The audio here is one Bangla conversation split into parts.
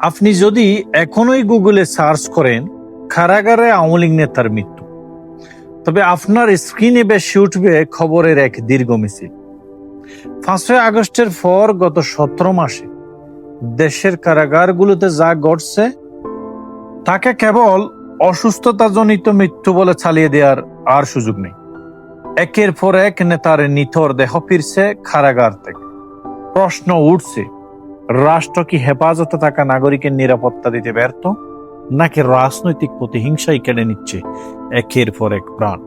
আপনি যদি এখনোই গুগলে সার্চ করেন, কারাগারে আওয়ামী লীগ নেতার মৃত্যু। তবে আপনার স্ক্রিনে বেশি উঠবে খবরের এক দীর্ঘ মিছিল। পাঁচই আগস্টের পর গত সতেরো মাসে দেশের কারাগারগুলোতে যা ঘটছে, তাকে কেবল অসুস্থতাজনিত মৃত্যু বলে চালিয়ে দেওয়ার আর সুযোগ নেই। একের পর এক নেতার নিথর দেহ ফিরছে কারাগার থেকে। প্রশ্ন উঠছে রাষ্ট্র কি হেফাজতে থাকা নাগরিকের নিরাপত্তা দিতে ব্যর্থ? নাকি রাজনৈতিক প্রতিহিংসাই কেড়ে নিচ্ছে একের পর এক প্রাণ?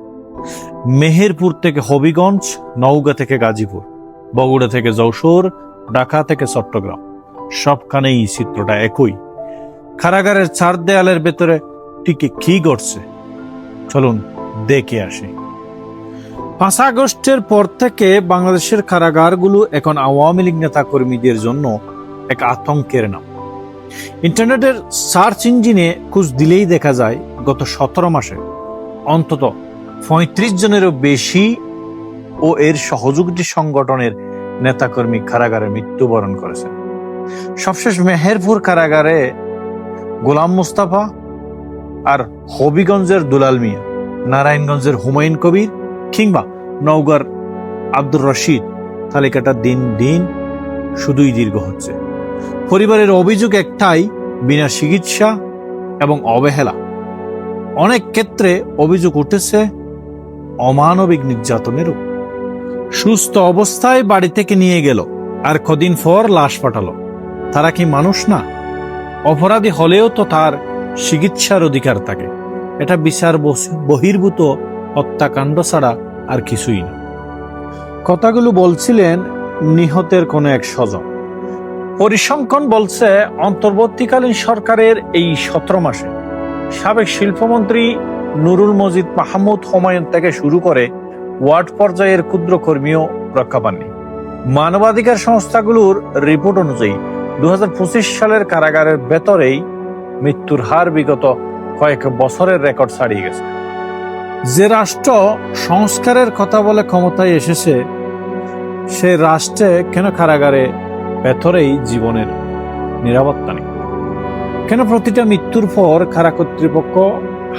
মেহেরপুর থেকে হবিগঞ্জ, নওগাঁ থেকে গাজীপুর, বগুড়া থেকে যশোর, ঢাকা থেকে চট্টগ্রাম। সবখানেই চিত্রটা একই। কারাগারের চার দেয়ালের ভেতরে টিকে কি ঘটছে? চলুন দেখে আসি। পাঁচ আগস্টের পর থেকে বাংলাদেশের কারাগারগুলো এখন আওয়ামী লীগ নেতা কর্মীদের জন্য এক আতঙ্কের নাম। ইন্টারনেটের সার্চ ইঞ্জিনে খুঁজ দিলেই দেখা যায়, গত সতেরো মাসে অন্তত পঁয়ত্রিশ জনেরও বেশি ও এর সহযোগী সংগঠনের নেতাকর্মী কারাগারে মৃত্যুবরণ করেছেন। সবশেষ মেহেরপুর কারাগারে গোলাম মুস্তাফা আর হবিগঞ্জের দুলাল মিয়া, নারায়ণগঞ্জের হুমায়ুন কবির কিংবা নওগাঁর আব্দুর রশিদ, তালিকাটা দিন দিন শুধুই দীর্ঘ হচ্ছে। পরিবারের অভিযোগ একটাই, বিনা চিকিৎসা এবং অবহেলা। অনেক ক্ষেত্রে অভিযোগ উঠেছে, অমানবিক নির্যাতনেরও। সুস্থ অবস্থায় বাড়ি থেকে নিয়ে গেল, আর কদিন পর লাশ পাঠালো। তারা কি মানুষ না? অপরাধী হলেও তো তার চিকিৎসার অধিকার থাকে। এটা বিচার বহির্ভূত হত্যাকাণ্ড ছাড়া আর কিছুই না। কথাগুলো বলছিলেন নিহতের কোনো এক স্বজন। পরিসংখ্যান বলছে, অন্তর্বর্তীকালীন সরকারের এই সতেরো মাসে সাবেক শিল্পমন্ত্রী নুরুল মজিদ মাহমুদ হুমায়ুন থেকে শুরু করে ওয়ার্ড পর্যায়ের ক্ষুদ্র কর্মীও রক্ষা পাননি। মানবাধিকার সংস্থাগুলোর রিপোর্ট অনুযায়ী দু হাজার পঁচিশ সালের কারাগারের ভেতরেই মৃত্যুর হার বিগত কয়েক বছরের রেকর্ড ছাড়িয়ে গেছে। যে রাষ্ট্র সংস্কারের কথা বলে ক্ষমতায় এসেছে, সে রাষ্ট্রে কেন কারাগারে ভেতরেই জীবনের নিরাপত্তা নেই। কেন প্রতিটা মৃত্যুর পর কারা কর্তৃপক্ষ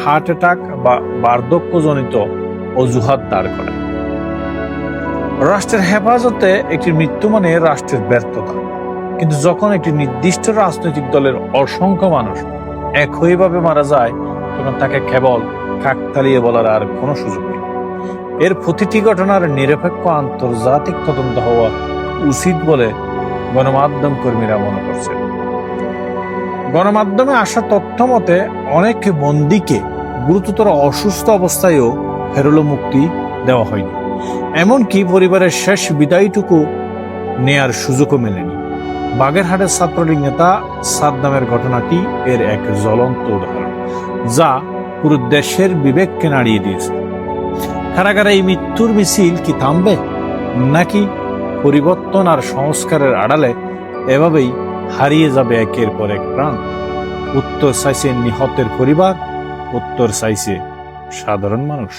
হার্ট অ্যাটাক বা বার্ধক্যজনিত অজুহাত দাঁড় করে? রাষ্ট্রের হেফাজতে একটি মৃত্যু মানে রাষ্ট্রের ব্যর্থতা। কিন্তু যখন একটি নির্দিষ্ট রাজনৈতিক দলের অসংখ্য মানুষ একইভাবে মারা যায়, তখন তাকে কেবল কাকতালিয়ে বলার আর কোনো সুযোগ নেই। এর প্রতিটি ঘটনার নিরপেক্ষ আন্তর্জাতিক তদন্ত হওয়া উচিত বলে গণমাধ্যম কর্মীরা মনে করছেন। গণমাধ্যমে আসা তথ্য মতে অনেক বন্দীকে গুরুতর অসুস্থ অবস্থায়ও ফেরলো মুক্তি দেওয়া হয়নি। এমনকি পরিবারের শেষ বিদায়টুকু নেয়ার সুযোগও মেলেনি। বাগেরহাটের ছাত্রলীগ নেতা সাদ্দামের ঘটনাটি এর এক জ্বলন্ত উদাহরণ, যা পুরো দেশের বিবেককে নাড়িয়ে দিয়েছে। কারাগারে এই মৃত্যুর মিছিল কি থামবে, নাকি পরিবর্তন আর সংস্কারের আড়ালে এভাবেই হারিয়ে যাবে একের পর এক প্রাণ। উত্তর চাইছে নিহতের পরিবার, উত্তর চাইছে সাধারণ মানুষ।